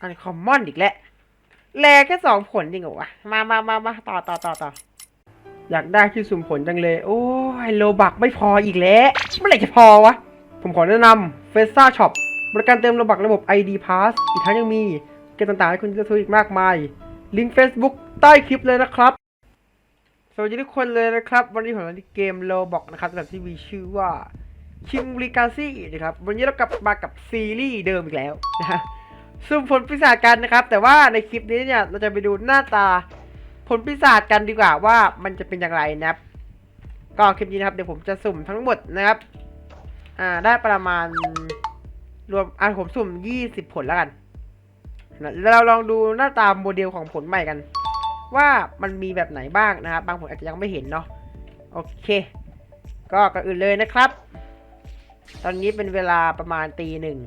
อันคอมมอนอีกแล้วแลแค่สองผลจริงเหรอวะ มามามามาต่อต่อต่อต่ออยากได้ที่สุ่มผลจังเลย โอ้ยโลบักไม่พออีกแล้ว เมื่อไหร่จะพอวะ ผมขอแนะนำเฟซ่าช็อปบริการเติมโลบักระบบ ID Pass อีกทั้งยังมีเกมต่างๆ ให้คุณเลือกซื้ออีกมากมาย ลิงก์ Facebook ใต้คลิปเลยนะครับ สวัสดีทุกคนเลยนะครับ วันนี้ผมเล่นเกมโลบอกนะครับแบบที่มีชื่อว่าชิงลิกาซี่นะครับ วันนี้เรากลับมากับซีรีส์เดิมอีกแล้วนะ ฮะสุ่มผลปีศาจกันนะครับ แต่ว่าในคลิปนี้เนี่ยเราจะไปดูหน้าตาผลปีศาจกันดีกว่าว่ามันจะเป็นอย่างไรนะครับ ก็คลิปนี้นะครับเดี๋ยวผมจะสุ่มทั้งหมดนะครับ อ่าได้ประมาณรวมอ่าผมสุ่ม 20 ผลแล้วกันแล้วเราลองดูหน้าตาโมเดลของผลใหม่กัน ว่ามันมีแบบไหนบ้างนะครับ บางผลอาจจะยังไม่เห็นเนาะโอเค ก็ก่อนอื่นเลยนะครับ ตอนนี้เป็นเวลาประมาณตีหนึ่ง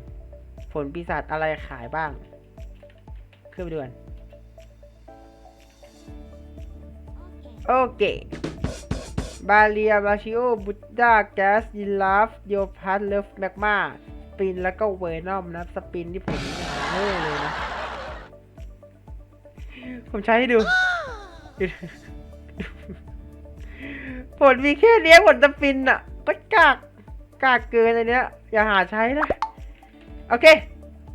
ผลปีศาจอะไรขายบ้าง ขึ้นไปดูกันโอเค บาเลียบาชิโอ บุตดาแกสยินลาฟโยพัสเลฟแมกมาสปินแล้วก็เวนอมนะสปินที่ผมเล่เลยนะ ผมใช้ให้ดู ผลมีแค่เนี้ยผลสปินอะก็กากกากเกินอันเนี้ย อย่าหาใช้นะ โอเค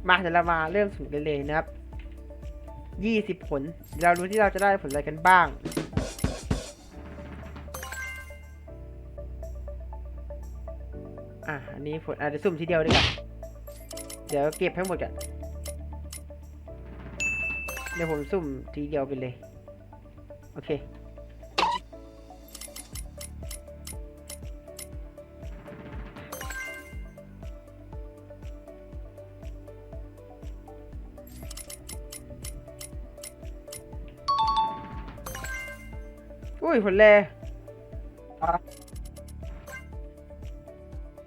มาเดี๋ยวเรามาเริ่มสุ่มกันเลยนะครับยี่สิบผล เราดูที่เราจะได้ผลอะไรกันบ้าง อะ อันนี้ผลอะเดี๋ยวสุ่มทีเดียวดีกว่าเดี๋ยวเก็บให้หมดกันเดี๋ยวผมสุ่มทีเดียวไปเลย โอเค ยผลแรอะ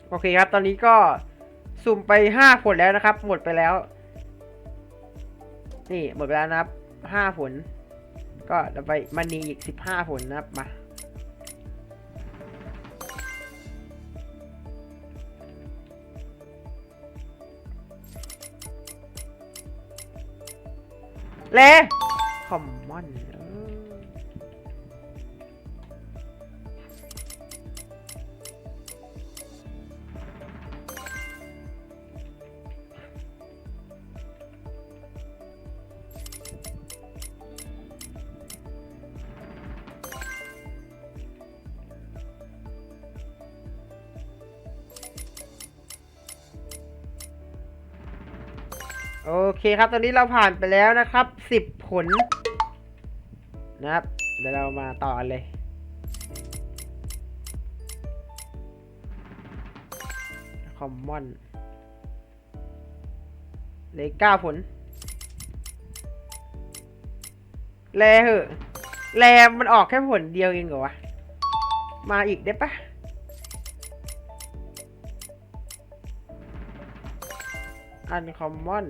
โอเคครับ ตอนนี้ก็สุ่มไปห้าผลแล้วนะครับ หมดไปแล้ว นี่หมดไปแล้วนะครับห้าผล ก็เราไปมันนีอีกสิบห้าผลนะครับมาเล โอเคครับ ตอนนี้เราผ่านไปแล้วนะครับสิบผล นะครับ เดี๋ยวเรามาต่อกันเลยคอมมอนเลยเก้าผล แลเหอะ แลมันออกแค่ผลเดียวเองเหรอวะ มาอีกได้ปะ อันคอมมอน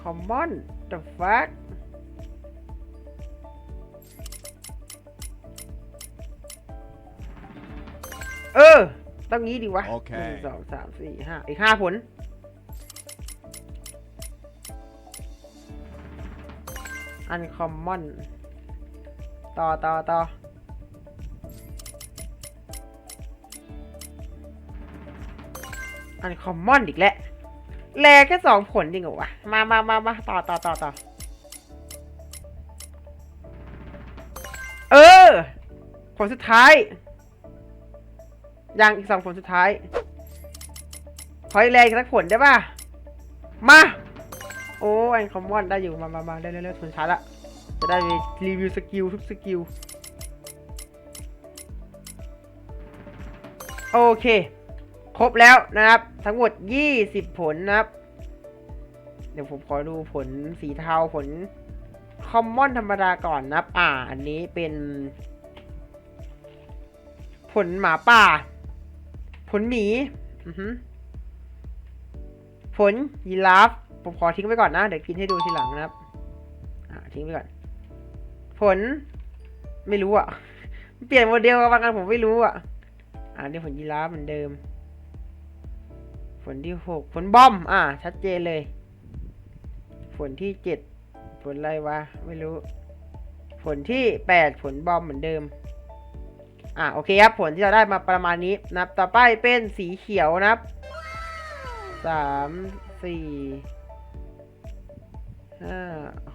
คอมมอน the fuck เออ ต้องงี้ดีวะโอเคหนึ่งสองสามสี่ห้าอีกห้าผลอันคอมมอน ต่อต่อต่อ อันคอมมอนอีกแล้วแลแค่สองผลจริงเหรอวะ มามามามาต่อต่อต่อต่อเออ ผลสุดท้าย ยังอีกสองผลสุดท้าย ขออีกแรงอีกสักผลได้ป่ะ มา โอ้ยคอมมอนได้อยู่ มามามาได้เรื่อยๆผลสุดท้าละ จะได้รีวิวสกิลทุกสกิล โอเค ครบแล้วนะครับ ทั้งหมด 20 ผลนะครับ เดี๋ยวผมขอดูผลสีเทาผลคอมมอนธรรมดาก่อนนะครับ อ่า อันนี้เป็น ผลหมาป่า ผลหมีผลยีราฟ ผมขอทิ้งไว้ก่อนนะ เดี๋ยวกินให้ดูทีหลังนะครับ อ่า ทิ้งไว้ก่อน ผล ไม่รู้อะ เปลี่ยนโมเดลกันบางอันผมไม่รู้อะ อ่านี่ผลยีราฟเหมือนเดิม ผลที่หกผลบอม อ่า ชัดเจนเลยผลที่เจ็ดผลอะไรวะ ไม่รู้ผลที่แปดผลบอมเหมือนเดิม อ่าโอเคครับ ผลที่เราได้มาประมาณนี้นะครับ ต่อไปเป็นสีเขียวนะครับสามสี่ห้า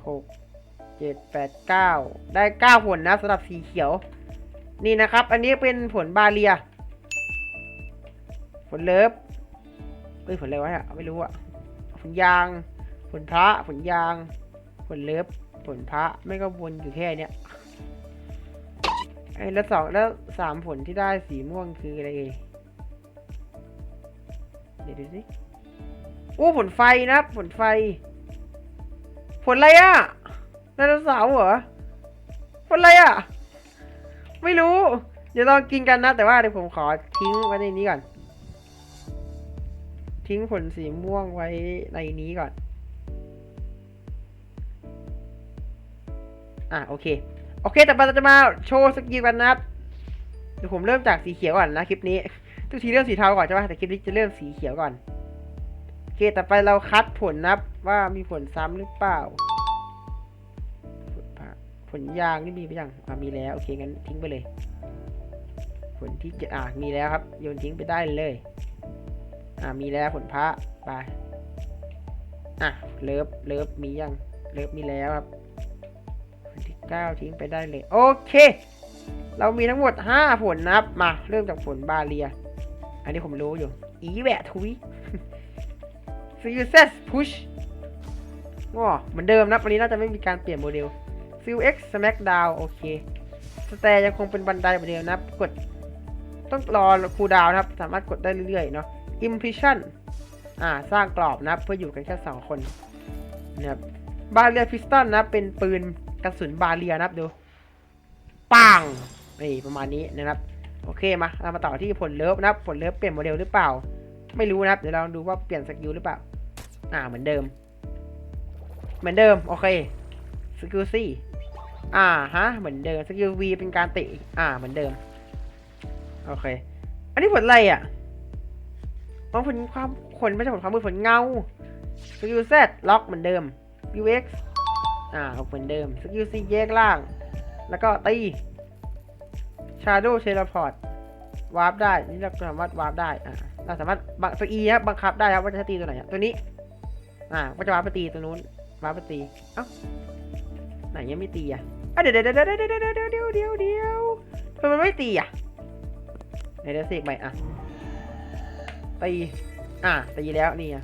หกเจ็ดแปดเก้าได้เก้าผลนะสำหรับสีเขียว นี่นะครับ อันนี้เป็นผลบาเลีย ผลเลิฟ อ้ยผลอะไรวะเนี่ยไม่รู้อะผลยาง ผลพระ ผลยาง ผลเลิฟผลพระ ไม่ก็วนอยู่แค่เนี้ยไอ้แล้วสองแล้วสามผลที่ได้สีม่วงคืออะไรเอ่ยเดี๋ยวดูสิโอ้ผลไฟนะผลไฟ ผลอะไรอะไดโนเสาร์เหรอ ผลอะไรอะไม่รู้ เดี๋ยวลองกินกันนะ แต่ว่าเดี๋ยวผมขอทิ้งไว้ในนี้ก่อน ทิ้งผลสีม่วงไว้ในนี้ก่อน อะโอเค โอเค แต่เราจะมาโชว์สกิลกันนะครับเดี๋ยวผมเริ่มจากสีเขียวก่อนนะคลิปนี้ ทุกทีเริ่มสีเทาก่อนใช่ไหมแต่คลิปนี้จะเริ่มสีเขียวก่อน โอเค ต่อไปเราคัดผลนับ ว่ามีผลซ้ำหรือเปล่า ผลยางนี่มีไปยังอ่ามีแล้ว โอเคงั้นทิ้งไปเลย ผลที่จะอ่ามีแล้วครับ โยนทิ้งไปได้เลย อ่ามีแล้วผลพระไปอะเลิฟเลิฟมียังเลิฟมีแล้วครับที่เก้าทิ้งไปได้เลยโอเค เรามีทั้งหมดห้าผลนะครับมาเริ่มจากผลบาเลีย อันนี้ผมรู้อยู่ อีแหวะทุยซิลเซสพุชว้าเหมือนเดิมนะวันนี้น่าจะไม่มีการเปลี่ยนโมเดลซิลเอ็กซ์สแมกดาวโอเคสแตร์ยังคงเป็นบันไดเหมือนเดิมนะกดต้องรอคูดาวนะครับ สามารถกดได้เรื่อยๆเนาะ Impression อ่าสร้างกรอบนะเพื่ออยู่กันแค่สองคนนะครับบาเรียพิสตันนะเป็นปืนกระสุนบาเรียนะครับดูปังนี่ประมาณนี้นะครับ โอเคมาเรามาต่อที่ผลเลิฟนะครับผลเลิฟเปลี่ยนโมเดลหรือเปล่า ไม่รู้นะครับเดี๋ยวเราดูว่าเปลี่ยนสกิลหรือเปล่า อ่าเหมือนเดิม เหมือนเดิมโอเคสกิลซี่อ่าฮะเหมือนเดิมสกิลวีเป็นการเตะอ่าเหมือนเดิมโอเค อันนี้ผลอะไรอะ อ๋อผลความผลไม่ใช่ผลความมือผลเงาสกิลเซตล็อกเหมือนเดิม UX อ่าล็อกเหมือนเดิมสกิลซีแยกล่าง แล้วก็ตี Shadow Teleport วาร์ปได้นี่เราสามารถวาร์ปได้อ่าเราสามารถบังตัว E ครับบังคับได้ครับว่าจะตีตัวไหนตัวนี้ อ่าว่าจะวาร์ปไปตีตัวนู้นวาร์ปไปตีเอ้าไหนยังไม่ตีอะเดี๋ยวเดี๋ยวเดี๋ยวเดี๋ยวเดี๋ยวเดี๋ยวเดี๋ยวเดี๋ยวเดี๋ยวทำไมมันไม่ตีอะเดี๋ยวเดี๋ยวเสกใหม่อะ ตี อะตีแล้วนี่อะ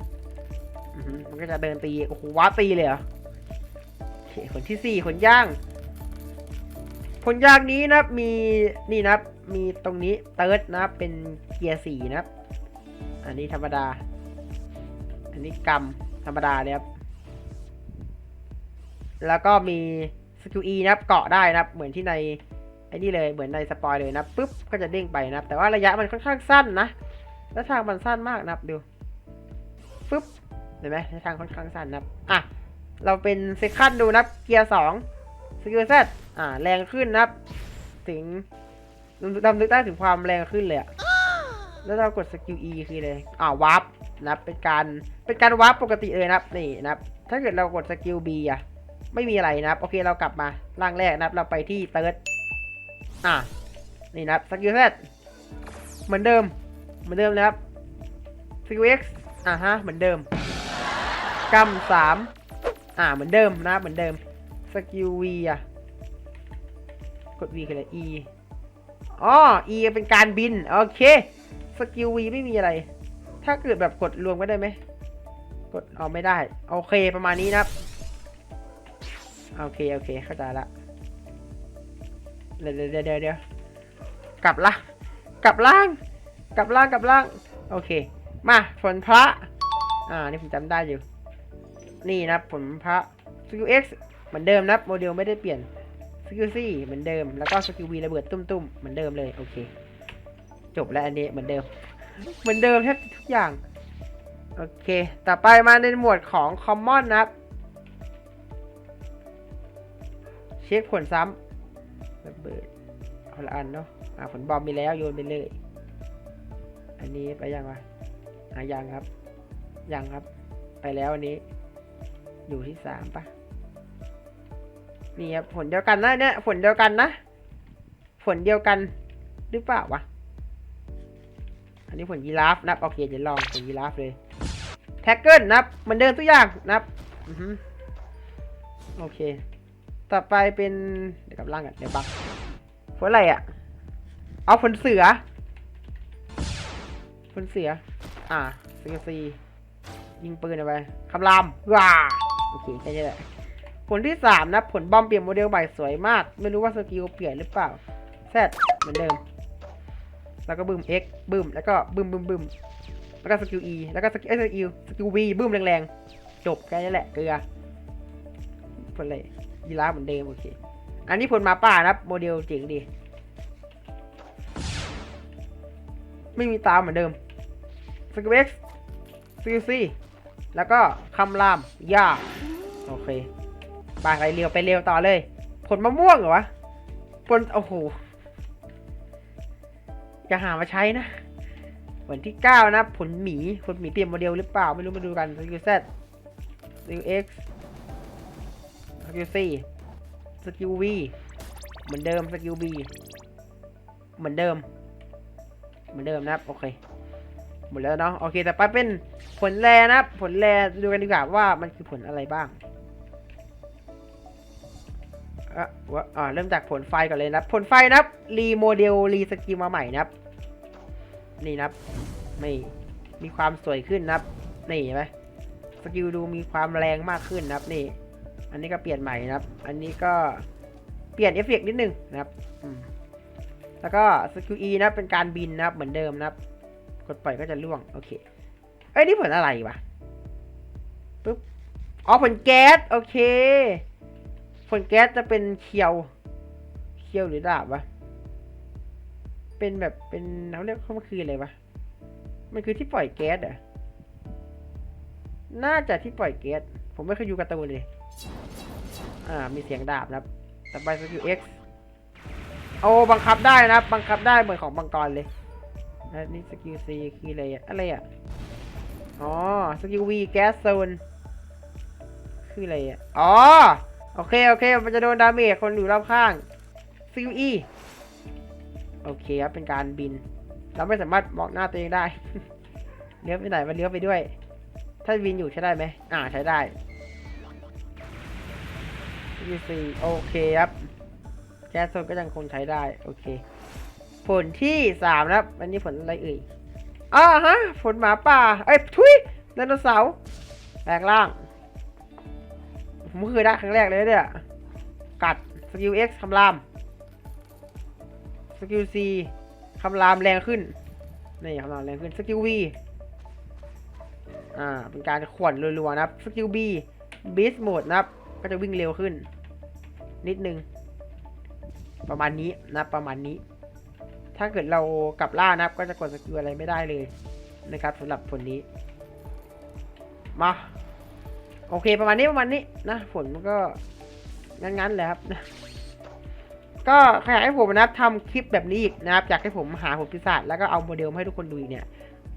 มันก็จะเดินตี โอ้โหว้าตีเลยเหรอเคนที่สี่คนย่าง ผลยางนี้นะมีนี่นะมีตรงนี้เติร์ดนะเป็นเกียร์สี่นะอันนี้ธรรมดา อันนี้กำธรรมดาเลยครับ แล้วก็มีสกิลอีนะเกาะได้นะเหมือนที่ในไอ้นี่เลยเหมือนในสปอยเลยนะปุ๊บก็จะเด้งไปนะแต่ว่าระยะมันค่อนข้างสั้นนะ แล้วทางมันสั้นมากนะครับดูปุ๊บเห็นไหมทางค่อนข้างสั้นนะครับอะเราเป็นเซคันดูนะครับเกียร์สองสกิลเซตอ่าแรงขึ้นนะครับ ถึงดำนึกได้ถึงความแรงขึ้นเลยอะแล้วเรากดสกิล E คือเลยอ่าวาร์ปนะครับเป็นการเป็นการวาร์ปปกติเลยนะครับนี่นะครับ ถ้าเกิดเรากดสกิล B อะไม่มีอะไรนะครับ โอเคเรากลับมาร่างแรกนะครับเราไปที่เติร์ดอ่านี่นะครับสกิลเซตเหมือนเดิม เหมือนเดิมนะครับสกิล X อ่าฮะเหมือนเดิมกำสามอ่าเหมือนเดิมนะครับเหมือนเดิมสกิล V อะกด V คืออะไร E อ๋อ E เป็นการบิน โอเค สกิล V ไม่มีอะไร ถ้าเกิดแบบกดรวมก็ได้ไหม กดเอาไม่ได้ โอเคประมาณนี้นะครับ โอเค โอเค เข้าใจละ เดี๋ยวเดี๋ยวเดี๋ยวเดี๋ยวกลับละ กลับล่าง กลับล่างกลับล่าง โอเค มาผลพระ อ่า นี่ผมจำได้อยู่ นี่นะครับผลพระสกิล X เหมือนเดิมนับโมเดลไม่ได้เปลี่ยนสกิล C เหมือนเดิม แล้วก็สกิล V ระเบิดตุ้มๆ เหมือนเดิมเลย โอเค จบแล้วอันนี้เหมือนเดิม เหมือนเดิมแทบทุกอย่าง โอเค ต่อไปมาในหมวดของ Common นะครับ เช็คผลซ้ำระเบิดคนละอันเนาะ อ่าผลบอมมีแล้วโยนไปเลย อันนี้ไปยังวะอะยังครับ ยังครับ ไปแล้วอันนี้ อยู่ที่สามปะนี่ครับผลเดียวกันนะเนี่ยผลเดียวกันนะผลเดียวกันหรือเปล่าวะ อันนี้ผลยีราฟนับโอเคเดี๋ยวลองผลยีราฟเลย แท็กเกิลนับเหมือนเดิมทุกอย่างนับโอเค ต่อไปเป็นเดี๋ยวกลับล่างกันเดี๋ยวบักผลอะไรอะ เอาผลเสือ ผลเสือ อ่าซีซียิงปืนเอาไปคำรามว้าโอเคแค่นี้แหละผลที่สามนะผลบอมเปลี่ยนโมเดลใหม่สวยมาก ไม่รู้ว่าสกิลเปลี่ยนหรือเปล่าแซดเหมือนเดิม แล้วก็บึ้ม X บึ้มแล้วก็บึ้มบึ้มบึ้มแล้วก็สกิล E แล้วก็สกิลสกิลสกิล V บึ้มแรงๆ จบแค่นี้แหละเกลือผลอะไรยีราฟเหมือนเดิมโอเค อันนี้ผลมาป่านะโมเดลเจ๋งดี ไม่มีตาเหมือนเดิม สกิล X สกิล C แล้วก็คำรามยาโอเคไปไปเร็วไปเร็วต่อเลย ผลมะม่วงเหรอวะผลโอ้โหอย่าหามาใช้นะผลที่เก้านะ ผลหมี ผลหมีเปลี่ยนโมเดลหรือเปล่า ไม่รู้มาดูกันสกิล Z สกิล X สกิล C สกิล V เหมือนเดิมสกิล B เหมือนเดิม เหมือนเดิมนะครับ โอเค หมดแล้วเนาะโอเคแต่ไปเป็นผลแรนะผลแรดูกันดีกว่าว่ามันคือผลอะไรบ้างอะวะอ่าเริ่มจากผลไฟก่อนเลยนะผลไฟนะรีโมเดลรีสกิลมาใหม่นะนี่นะไม่มีความสวยขึ้นนะนี่เห็นไหมสกิลดูมีความแรงมากขึ้นนะนี่ อันนี้ก็เปลี่ยนใหม่นะอันนี้ก็เปลี่ยนเอฟเฟกต์นิดนึงนะครับแล้วก็สกิล E นะเป็นการบินนะครับเหมือนเดิมนะครับ กดปล่อยก็จะล่วง โอเค เอ้ยนี่ผลอะไรวะปึ๊บ อ๋อผลแก๊ส โอเค ผลแก๊สจะเป็นเคียว เคียวหรือดาบวะ เป็นแบบเป็นเขาเรียกเขามันคืออะไรวะ มันคือที่ปล่อยแก๊สอะน่าจะที่ปล่อยแก๊ส ผมไม่เคยดูการ์ตูนเลย อ่า มีเสียงดาบนะครับต่อไปสกิล X โอ้บังคับได้นะครับ บังคับได้เหมือนของบังกรเลย แล้วนี่สกิล C คืออะไรอะอะไรอะอ๋อสกิล V แก๊สโซนคืออะไรอะอ๋อโอเคโอเคมันจะโดนดาเมจคนอยู่รอบข้างสกิล E โอเคครับเป็นการบิน เราไม่สามารถมองหน้าตัวเองได้เลี้ยวไปไหนมันเลี้ยวไปด้วย ถ้าบินอยู่ใช้ได้ไหมอ่าใช้ได้สกิล C โอเคครับแก๊สโซนก็ยังคงใช้ได้โอเค ผลที่สามนะครับ อันนี้ผลอะไรเอ่ยอ่าฮะ ผลหมาป่า เอ้ยทุยไดโนเสาร์แปลงร่างผมเคยได้ครั้งแรกเลยเนี่ยกัดสกิล X คำรามสกิล C คำรามแรงขึ้น นี่คำรามแรงขึ้นสกิล V อ่า เป็นการขวนรัวๆนะครับสกิล B Beast Mode นะครับ ก็จะวิ่งเร็วขึ้น นิดนึง ประมาณนี้นะประมาณนี้ ถ้าเกิดเรากลับล่านะครับ ก็จะกดสกิลอะไรไม่ได้เลยนะครับสำหรับผลนี้ มา โอเคประมาณนี้ประมาณนี้นะผลมันก็งั้นๆเลยครับนะก็ใครอยากให้ผมนะครับทำคลิปแบบนี้อีกนะครับอยากให้ผมหาผลพิศาจแล้วก็เอาโมเดลมาให้ทุกคนดูอีกเนี่ย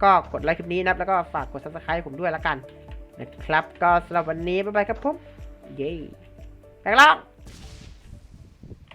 ก็กดไลค์คลิปนี้นะครับ แล้วก็ฝากกด subscribe ผมด้วยละกันนะครับ ก็สำหรับวันนี้บ๊ายบายครับผม เย้ไปแล้ว